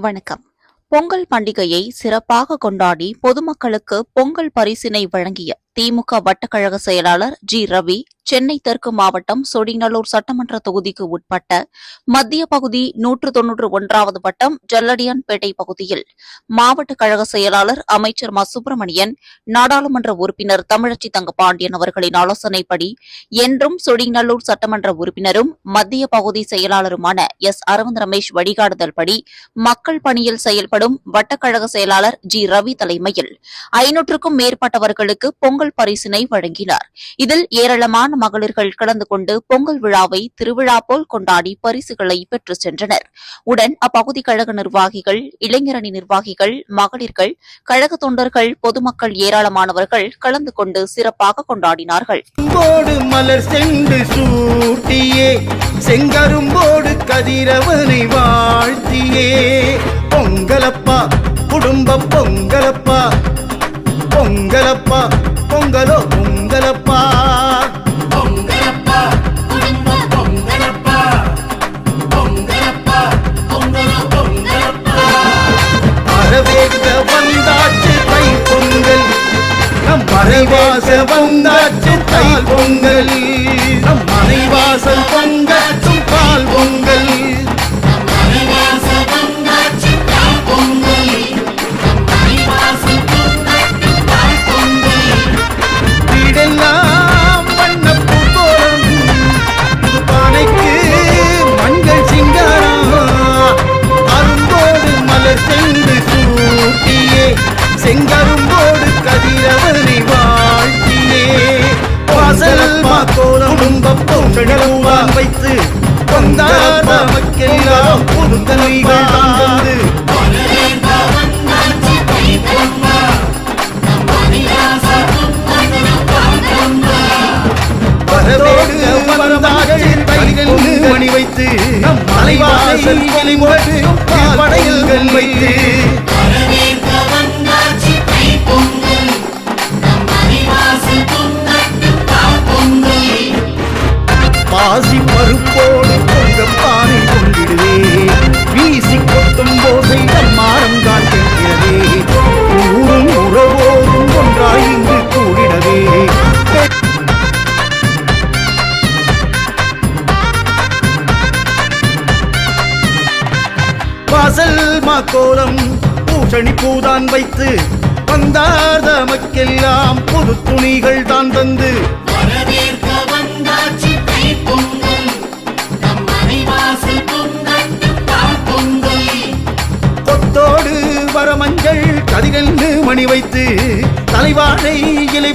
வணக்கம். பொங்கல் பண்டிகையை சிறப்பாக கொண்டாடி பொதுமக்களுக்கு பொங்கல் பரிசினை வழங்கிய திமுக வட்டக்கழக செயலாளர் ஜி ரவி சென்னை தெற்கு மாவட்டம் சொடிநல்லூர் சட்டமன்ற தொகுதிக்கு உட்பட்ட மத்திய பகுதி நூற்று தொன்னூற்று ஒன்றாவது வட்டம் ஜல்லடியான்பேட்டை பகுதியில் மாவட்ட கழக செயலாளர் அமைச்சர் மா. சுப்பிரமணியன் நாடாளுமன்ற உறுப்பினர் தமிழச்சி தங்கபாண்டியன் அவர்களின் ஆலோசனைப்படி என்றும் சொடிநல்லூர் சட்டமன்ற உறுப்பினரும் மத்திய பகுதி செயலாளருமான எஸ். அரவிந்த் ரமேஷ் வழிகாட்டுதல்படி மக்கள் பணியில் செயல்படும் வட்டக்கழக செயலாளர் ஜி ரவி தலைமையில் ஐநூற்றுக்கும் மேற்பட்டவர்களுக்கு பொங்கல் பொங்கல் பரிசினை வழங்கினார். இதில் ஏராளமான மகளிர்கள் கலந்து கொண்டு பொங்கல் விழாவை திருவிழா போல் கொண்டாடி பரிசுகளை பெற்று சென்றனர். உடன் அப்பகுதி கழக நிர்வாகிகள் இளைஞரணி நிர்வாகிகள் மகளிர்கள் கழக தொண்டர்கள் பொதுமக்கள் ஏராளமானவர்கள் கலந்து கொண்டு சிறப்பாக கொண்டாடினார்கள். செங்கரும்போடு கதிரவனை வாழ்த்தியே. பொங்கலப்பா குடும்ப பொங்கலப்பா பொங்கலப்பா நம் மறைவாச வந்தாச்சு தை பொங்கல் நம் மனைவாசல் பொங்கட்டும் பொங்கல் மணிவாச படையில் தாய் பொங்கல் பாசி பருப்போடு பொங்க பானை கொண்டிடுவே வீசி கொட்டும் போதை வாசல் மாக்கோலம் பூசணி பூதான் வைத்து வந்தார் தமக்கெல்லாம் புது துணிகள் தான் தந்து. கொத்தோடு வர மஞ்சள் கதிரென்று மணி வைத்து தலைவாழை இலை